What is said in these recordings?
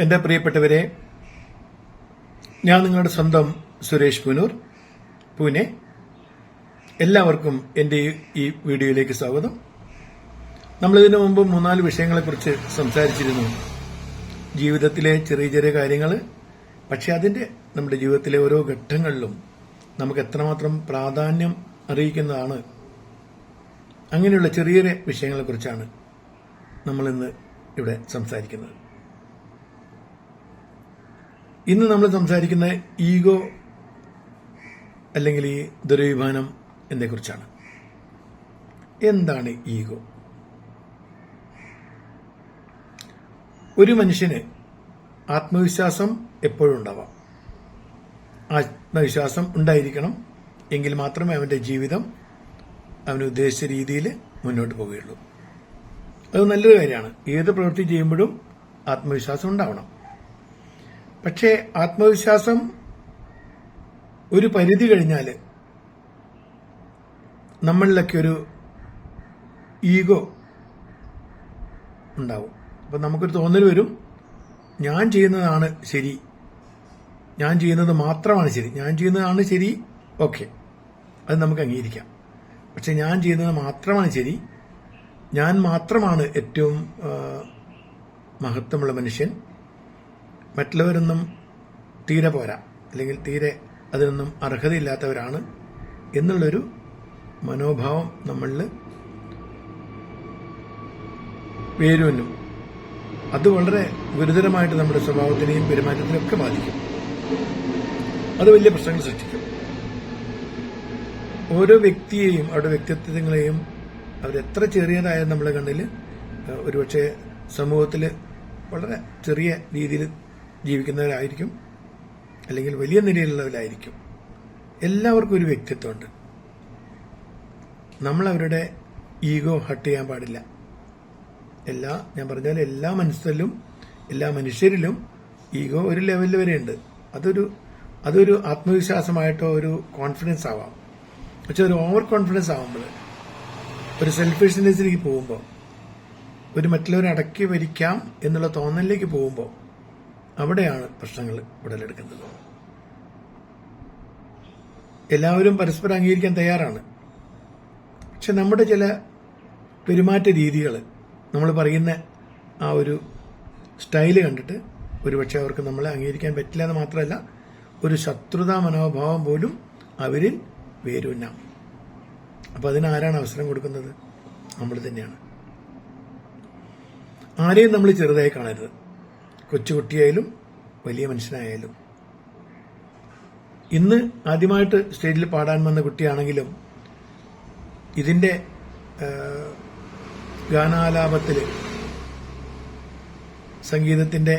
എന്റെ പ്രിയപ്പെട്ടവരെ ഞാൻ നിങ്ങളുടെ സ്വന്തം സുരേഷ് പുനൂർ പൂനെ. എല്ലാവർക്കും എന്റെ ഈ- വീഡിയോയിലേക്ക് സ്വാഗതം. നമ്മൾ ഇതിനു മുമ്പ് മൂന്നാൽ വിഷയങ്ങളെക്കുറിച്ച് സംസാരിച്ചിരുന്നു. ജീവിതത്തിലെ ചെറിയ ചെറിയ കാര്യങ്ങൾ പക്ഷെ അതിന്റെ നമ്മുടെ ജീവിതത്തിലെ ഓരോ ഘട്ടങ്ങളിലും നമുക്ക് എത്രമാത്രം പ്രാധാന്യം അറിയിക്കുന്നതാണ്. അങ്ങനെയുള്ള ചെറിയ ചെറിയ വിഷയങ്ങളെക്കുറിച്ചാണ് നമ്മൾ ഇന്ന് ഇവിടെ സംസാരിക്കുന്നത്. ഇന്ന് നമ്മൾ സംസാരിക്കുന്ന ഈഗോ അല്ലെങ്കിൽ ഈ ദുരഭിമാനം കുറിച്ചാണ് എന്താണ് ഈഗോ? ഒരു മനുഷ്യന് ആത്മവിശ്വാസം എപ്പോഴും ഉണ്ടാവാം. ആത്മവിശ്വാസം ഉണ്ടായിരിക്കണം എങ്കിൽ മാത്രമേ അവന്റെ ജീവിതം അവന് ഉദ്ദേശിച്ച രീതിയിൽ മുന്നോട്ട് പോവുകയുള്ളൂ. അത് നല്ലൊരു കാര്യമാണ്. ഏത് പ്രവൃത്തി ചെയ്യുമ്പോഴും ആത്മവിശ്വാസം ഉണ്ടാവണം. പക്ഷേ ആത്മവിശ്വാസം ഒരു പരിധി കഴിഞ്ഞാൽ നമ്മളിലൊക്കെ ഒരു ഈഗോ ഉണ്ടാവും. അപ്പൊ നമുക്കൊരു തോന്നൽ വരും ഞാൻ ചെയ്യുന്നതാണ് ശരി ഞാൻ ചെയ്യുന്നത് മാത്രമാണ് ശരി ഞാൻ ചെയ്യുന്നതാണ് ശരി ഓക്കെ. അത് നമുക്ക് അംഗീകരിക്കാം. പക്ഷെ ഞാൻ ചെയ്യുന്നത് മാത്രമാണ് ശരി ഞാൻ മാത്രമാണ് ഏറ്റവും മഹത്വമുള്ള മനുഷ്യൻ മറ്റുള്ളവരൊന്നും തീരെ പോരാ. അല്ലെങ്കിൽ തീരെ അതിനൊന്നും അർഹതയില്ലാത്തവരാണ് എന്നുള്ളൊരു മനോഭാവം നമ്മളിൽ വേരുവനും അത് വളരെ ഗുരുതരമായിട്ട് നമ്മുടെ സ്വഭാവത്തിനെയും പെരുമാറ്റത്തിനെയും ഒക്കെ ബാധിക്കും. അത് വലിയ പ്രശ്നങ്ങൾ സൃഷ്ടിക്കും. ഓരോ വ്യക്തിയെയും അവരുടെ വ്യക്തിത്വങ്ങളെയും അവരെത്ര ചെറിയതായാലും നമ്മുടെ കണ്ണിൽ ഒരുപക്ഷെ സമൂഹത്തിൽ വളരെ ചെറിയ രീതിയിൽ ജീവിക്കുന്നവരായിരിക്കും അല്ലെങ്കിൽ വലിയ നിലയിലുള്ളവരായിരിക്കും. എല്ലാവർക്കും ഒരു വ്യക്തിത്വമുണ്ട്. നമ്മൾ അവരുടെ ഈഗോ ഹട്ട് ചെയ്യാൻ പാടില്ല. എല്ലാ ഞാൻ പറഞ്ഞാൽ എല്ലാ മനസ്സിലും എല്ലാ മനുഷ്യരിലും ഈഗോ ഒരു ലെവലിൽ വരെയുണ്ട്. അതൊരു അതൊരു ആത്മവിശ്വാസമായിട്ടോ ഒരു കോൺഫിഡൻസ് ആവാം. പക്ഷെ ഒരു ഓവർ കോൺഫിഡൻസ് ആവുമ്പോൾ ഒരു സെൽഫിഷ്നെസ്സിലേക്ക് പോകുമ്പോൾ ഒരു മറ്റുള്ളവരെ അടക്കി ഭരിക്കാം എന്നുള്ള തോന്നലിലേക്ക് പോകുമ്പോൾ അവിടെയാണ് പ്രശ്നങ്ങൾ ഉടലെടുക്കുന്നത്. എല്ലാവരും പരസ്പരം അംഗീകരിക്കാൻ തയ്യാറാണ്. പക്ഷെ നമ്മുടെ ചില പെരുമാറ്റ രീതികൾ നമ്മൾ പറയുന്ന ആ ഒരു സ്റ്റൈൽ കണ്ടിട്ട് ഒരുപക്ഷെ അവർക്ക് നമ്മളെ അംഗീകരിക്കാൻ പറ്റില്ല എന്ന് മാത്രമല്ല ഒരു ശത്രുതാ മനോഭാവം പോലും അവരിൽ വേരൂന്നാം. അപ്പൊ അതിനാരാണ് അവസരം കൊടുക്കുന്നത്? നമ്മൾ തന്നെയാണ്. ആരെയും നമ്മൾ ചെറുതായി കാണരുത്. കൊച്ചുകുട്ടിയായാലും വലിയ മനുഷ്യനായാലും. ഇന്ന് ആദ്യമായിട്ട് സ്റ്റേജിൽ പാടാൻ വന്ന കുട്ടിയാണെങ്കിലും ഇതിന്റെ ഗാനാലാപത്തിൽ സംഗീതത്തിന്റെ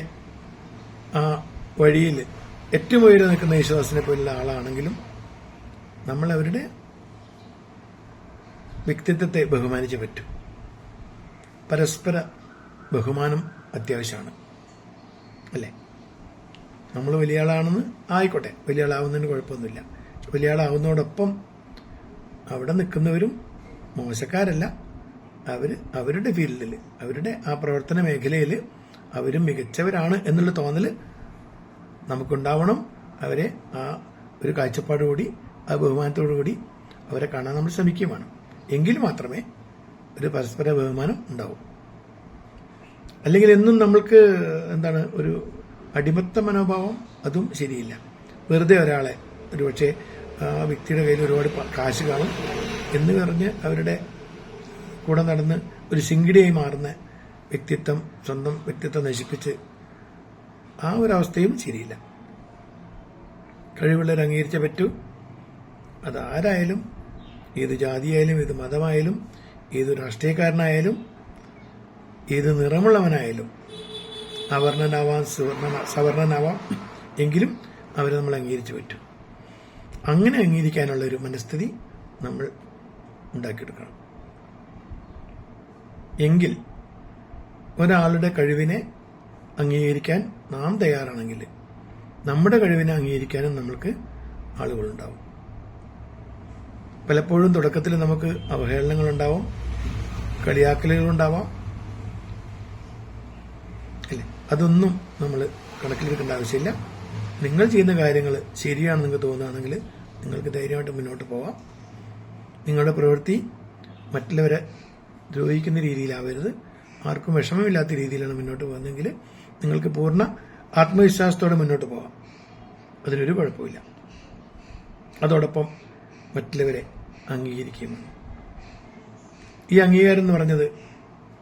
ആ വഴിയിൽ ഏറ്റവും ഉയരെ നിൽക്കുന്ന യേശുദാസിനെ പോലുള്ള ആളാണെങ്കിലും നമ്മൾ അവരുടെ വ്യക്തിത്വത്തെ ബഹുമാനിച്ചേ പറ്റൂ. പരസ്പര ബഹുമാനം അത്യാവശ്യമാണ്. അല്ലേ? നമ്മൾ വലിയ ആളാണെന്ന് ആയിക്കോട്ടെ. വലിയ ആളാവുന്നതിന് കുഴപ്പമൊന്നുമില്ല. വലിയ ആളാവുന്നതോടൊപ്പം അവിടെ നിൽക്കുന്നവരും മോശക്കാരല്ല. അവർ അവരുടെ ഫീൽഡിൽ അവരുടെ ആ പ്രവർത്തന മേഖലയിൽ അവരും മികച്ചവരാണ് എന്നുള്ള തോന്നൽ നമുക്കുണ്ടാവണം. അവരെ ആ ഒരു കാഴ്ചപ്പാടുകൂടി ആ ബഹുമാനത്തോടു കൂടി അവരെ കാണാൻ നമ്മൾ ശ്രമിക്കുകയും വേണം എങ്കിൽ മാത്രമേ ഒരു പരസ്പര ബഹുമാനം ഉണ്ടാവൂ. അല്ലെങ്കിൽ എന്നും നമ്മൾക്ക് എന്താണ് ഒരു അടിമത്ത മനോഭാവം അതും ശരിയില്ല. വെറുതെ ഒരാളെ ഒരുപക്ഷെ ആ വ്യക്തിയുടെ കയ്യിൽ ഒരുപാട് കാശ് കാണും എന്ന് പറഞ്ഞ് അവരുടെ കൂടെ നടന്ന് ഒരു ശിങ്കിടിയായി മാറുന്ന വ്യക്തിത്വം സ്വന്തം വ്യക്തിത്വം നശിപ്പിച്ച് ആ ഒരു അവസ്ഥയും ശരിയില്ല. കഴിവുള്ളവർ അംഗീകരിച്ച പറ്റൂ. അതാരായാലും ഏത് ജാതിയായാലും ഏത് മതമായാലും ഏത് രാഷ്ട്രീയക്കാരനായാലും ഏത് നിറമുള്ളവനായാലും അവർണനാവാം സുവർണ സവർണനാവാം എങ്കിലും അവരെ നമ്മൾ അംഗീകരിച്ചു പറ്റും. അങ്ങനെ അംഗീകരിക്കാനുള്ള ഒരു മനസ്ഥിതി നമ്മൾ ഉണ്ടാക്കിയെടുക്കണം. എങ്കിൽ ഒരാളുടെ കഴിവിനെ അംഗീകരിക്കാൻ നാം തയ്യാറാണെങ്കിൽ നമ്മുടെ കഴിവിനെ അംഗീകരിക്കാനും നമ്മൾക്ക് ആളുകളുണ്ടാവും. പലപ്പോഴും തുടക്കത്തിൽ നമുക്ക് അവഹേളനങ്ങളുണ്ടാവും കളിയാക്കലുകളുണ്ടാവാം അതൊന്നും നമ്മൾ കണക്കിലെടുക്കേണ്ട ആവശ്യമില്ല. നിങ്ങൾ ചെയ്യുന്ന കാര്യങ്ങൾ ശരിയാണെന്ന് നിങ്ങൾക്ക് തോന്നുകയാണെങ്കിൽ നിങ്ങൾക്ക് ധൈര്യമായിട്ട് മുന്നോട്ട് പോവാം. നിങ്ങളുടെ പ്രവൃത്തി മറ്റുള്ളവരെ ദ്രോഹിക്കുന്ന രീതിയിലാവരുത്. ആർക്കും വിഷമമില്ലാത്ത രീതിയിലാണ് മുന്നോട്ട് പോകുന്നതെങ്കിൽ നിങ്ങൾക്ക് പൂർണ ആത്മവിശ്വാസത്തോടെ മുന്നോട്ട് പോകാം അതിനൊരു കുഴപ്പമില്ല അതോടൊപ്പം മറ്റുള്ളവരെ അംഗീകരിക്കുന്നു ഈ അംഗീകാരം എന്ന് പറഞ്ഞത്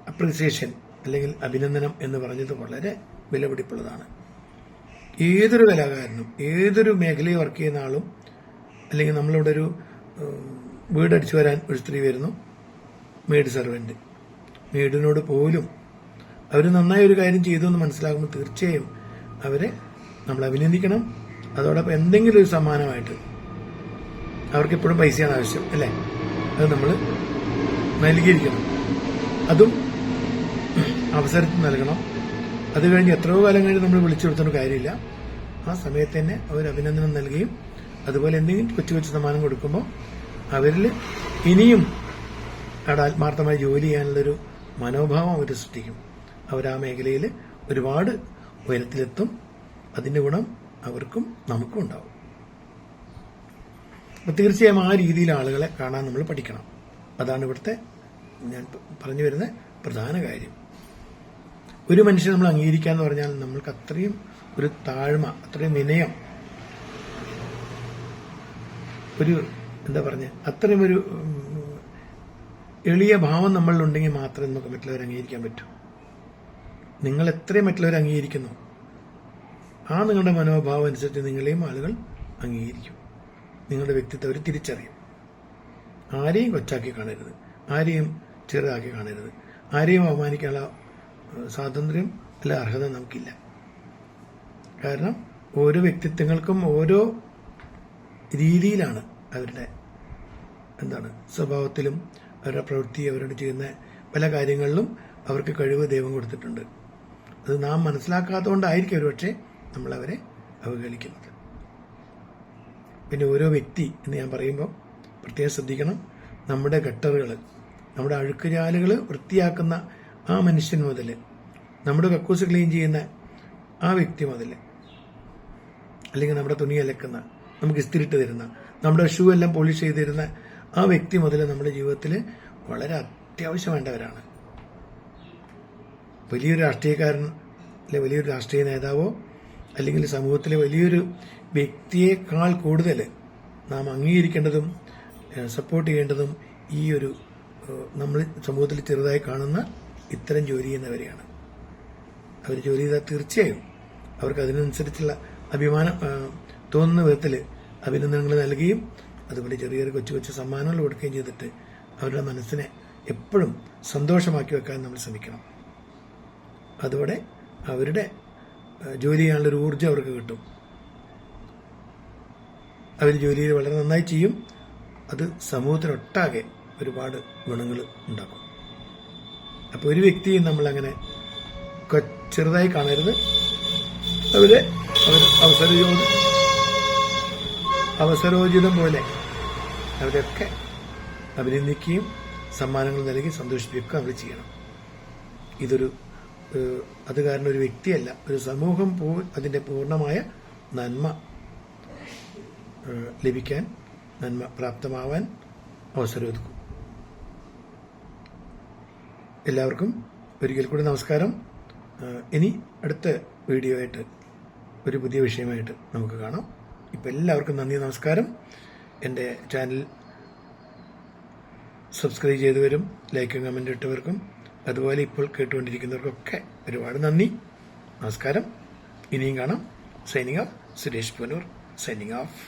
അപ്രിസിയേഷൻ അല്ലെങ്കിൽ അഭിനന്ദനം എന്ന് പറഞ്ഞത് വളരെ വിലപിടിപ്പുള്ളതാണ്. ഏതൊരു കലാകാരനും ഏതൊരു മേഖലയിൽ വർക്ക് ചെയ്യുന്ന ആളും അല്ലെങ്കിൽ നമ്മളിവിടെ ഒരു വീട് വീടടിച്ചു വരാൻ ഒരു സ്ത്രീ വരുന്നു മെയ്ഡ് സർവന്റ് മെയ്ഡിനോട് പോലും അവർ നന്നായി ഒരു കാര്യം ചെയ്തു എന്ന് മനസ്സിലാകുമ്പോൾ തീർച്ചയായും അവരെ നമ്മൾ അഭിനന്ദിക്കണം. അതോടൊപ്പം എന്തെങ്കിലും ഒരു സമ്മാനമായിട്ട് അവർക്ക് എപ്പോഴും പൈസയാണ് ആവശ്യം അല്ലേ? അത് നമ്മൾ നൽകിയിരിക്കണം. അതും അവസരത്തിൽ നൽകണം. അത് കഴിഞ്ഞ് എത്രയോ കാലം കഴിഞ്ഞ് നമ്മൾ വിളിച്ചു കൊടുത്തൊരു കാര്യമില്ല. ആ സമയത്ത് തന്നെ അവർ അഭിനന്ദനം നൽകുകയും അതുപോലെ എന്തെങ്കിലും കൊച്ചു കൊച്ചു സമ്മാനം കൊടുക്കുമ്പോൾ അവരിൽ ഇനിയും അവിടെ ആത്മാർത്ഥമായി ജോലി ചെയ്യാനുള്ളൊരു മനോഭാവം അവർ സൃഷ്ടിക്കും. അവർ ആ മേഖലയിൽ ഒരുപാട് ഉയരത്തിലെത്തും. അതിന്റെ ഗുണം അവർക്കും നമുക്കും ഉണ്ടാവും. അപ്പൊ തീർച്ചയായും ആ രീതിയിൽ ആളുകളെ കാണാൻ നമ്മൾ പഠിക്കണം. അതാണ് ഇവിടുത്തെ ഞാൻ പറഞ്ഞു വരുന്ന പ്രധാന കാര്യം. ഒരു മനുഷ്യനെ നമ്മൾ അംഗീകരിക്കുക എന്ന് പറഞ്ഞാൽ നമ്മൾക്ക് അത്രയും ഒരു താഴ്മ അത്രയും വിനയം ഒരു എന്താ പറഞ്ഞ അത്രയും ഒരു എളിയ ഭാവം നമ്മളിലുണ്ടെങ്കിൽ മാത്രമേ നമുക്ക് മറ്റുള്ളവരെ അംഗീകരിക്കാൻ പറ്റൂ. നിങ്ങൾ എത്രയും മറ്റുള്ളവരെ അംഗീകരിക്കുന്നു ആ നിങ്ങളുടെ മനോഭാവം അനുസരിച്ച് നിങ്ങളെയും ആളുകൾ അംഗീകരിക്കും. നിങ്ങളുടെ വ്യക്തിത്വം അവർ തിരിച്ചറിയും. ആരെയും കൊച്ചാക്കി കാണരുത്. ആരെയും ചെറുതാക്കി കാണരുത്. ആരെയും അവമാനിക്കാനുള്ള സ്വാതന്ത്ര്യം അല്ല അർഹത നമുക്കില്ല. കാരണം ഓരോ വ്യക്തിത്വങ്ങൾക്കും ഓരോ രീതിയിലാണ് അവരുടെ എന്താണ് സ്വഭാവത്തിലും അവരുടെ പ്രവൃത്തി അവരോട് ചെയ്യുന്ന പല കാര്യങ്ങളിലും അവർക്ക് കഴിവ് ദൈവം കൊടുത്തിട്ടുണ്ട്. അത് നാം മനസ്സിലാക്കാത്തതുകൊണ്ടായിരിക്കും ഒരുപക്ഷെ നമ്മൾ അവരെ അവഹേളിക്കുന്നത്. പിന്നെ ഓരോ വ്യക്തി എന്ന് ഞാൻ പറയുമ്പോൾ പ്രത്യേകം ശ്രദ്ധിക്കണം. നമ്മുടെ ഗട്ടറുകൾ നമ്മുടെ അഴുക്കുചാലുകൾ വൃത്തിയാക്കുന്ന ആ മനുഷ്യൻ മുതൽ നമ്മുടെ കക്കൂസ് ക്ലീൻ ചെയ്യുന്ന ആ വ്യക്തി മുതൽ അല്ലെങ്കിൽ നമ്മുടെ തുണി അലക്കുന്ന നമുക്ക് ഇസ്തിരിട്ട് തരുന്ന നമ്മുടെ ഷൂ എല്ലാം പോളിഷ് ചെയ്ത് തരുന്ന ആ വ്യക്തി മുതൽ നമ്മുടെ ജീവിതത്തിൽ വളരെ അത്യാവശ്യം വേണ്ടവരാണ് വലിയൊരു രാഷ്ട്രീയക്കാരൻ അല്ലെ വലിയൊരു രാഷ്ട്രീയ നേതാവോ അല്ലെങ്കിൽ സമൂഹത്തിലെ വലിയൊരു വ്യക്തിയേക്കാൾ കൂടുതൽ നാം അംഗീകരിക്കേണ്ടതും സപ്പോർട്ട് ചെയ്യേണ്ടതും ഈ ഒരു നമ്മൾ സമൂഹത്തിൽ ചെറുതായി കാണുന്ന ഇത്തരം ജോലി ചെയ്യുന്നവരെയാണ്. അവർ ജോലി ചെയ്താൽ തീർച്ചയായും അവർക്ക് അതിനനുസരിച്ചുള്ള അഭിമാനം തോന്നുന്ന വിധത്തിൽ അഭിനന്ദനങ്ങൾ നൽകുകയും അതുപോലെ ചെറിയ ചെറിയ കൊച്ചു കൊച്ചു സമ്മാനങ്ങൾ കൊടുക്കുകയും ചെയ്തിട്ട് അവരുടെ മനസ്സിനെ എപ്പോഴും സന്തോഷമാക്കി വെക്കാൻ നമ്മൾ ശ്രമിക്കണം. അതോടെ അവരുടെ ജോലി ചെയ്യാനുള്ളൊരു ഊർജം അവർക്ക് കിട്ടും. അവർ ജോലിയിൽ വളരെ നന്നായി ചെയ്യും. അത് സമൂഹത്തിനൊട്ടാകെ ഒരുപാട് ഗുണങ്ങൾ ഉണ്ടാക്കും. അപ്പോൾ ഒരു വ്യക്തിയും നമ്മളങ്ങനെ അങ്ങനെ ചെറുതായി കാണരുത്. അവരെ അവർ അവസരയോട് അവസരോചിതം പോലെ അവരൊക്കെ അഭിനന്ദിക്കുകയും സമ്മാനങ്ങൾ നൽകി സന്തോഷിപ്പിക്കുകയും അവർ ചെയ്യണം. ഇതൊരു അത് കാരണം ഒരു വ്യക്തിയല്ല ഒരു സമൂഹം അതിന്റെ പൂർണമായ നന്മ ലഭിക്കാൻ നന്മ പ്രാപ്തമാവാൻ അവസരമൊരുക്കും എല്ലാവർക്കും ഒരിക്കൽ കൂടി നമസ്കാരം. ഇനി അടുത്ത വീഡിയോ ആയിട്ട് ഒരു പുതിയ വിഷയമായിട്ട് നമുക്ക് കാണാം. ഇപ്പം എല്ലാവർക്കും നന്ദി നമസ്കാരം. എന്റെ ചാനൽ സബ്സ്ക്രൈബ് ചെയ്തവരും ലൈക്കും കമന്റ് ഇട്ടവർക്കും. അതുപോലെ ഇപ്പോൾ കേട്ടുകൊണ്ടിരിക്കുന്നവർക്കൊക്കെ ഒരുപാട് നന്ദി നമസ്കാരം. ഇനിയും കാണാം. Signing off. Suresh Punoor signing off.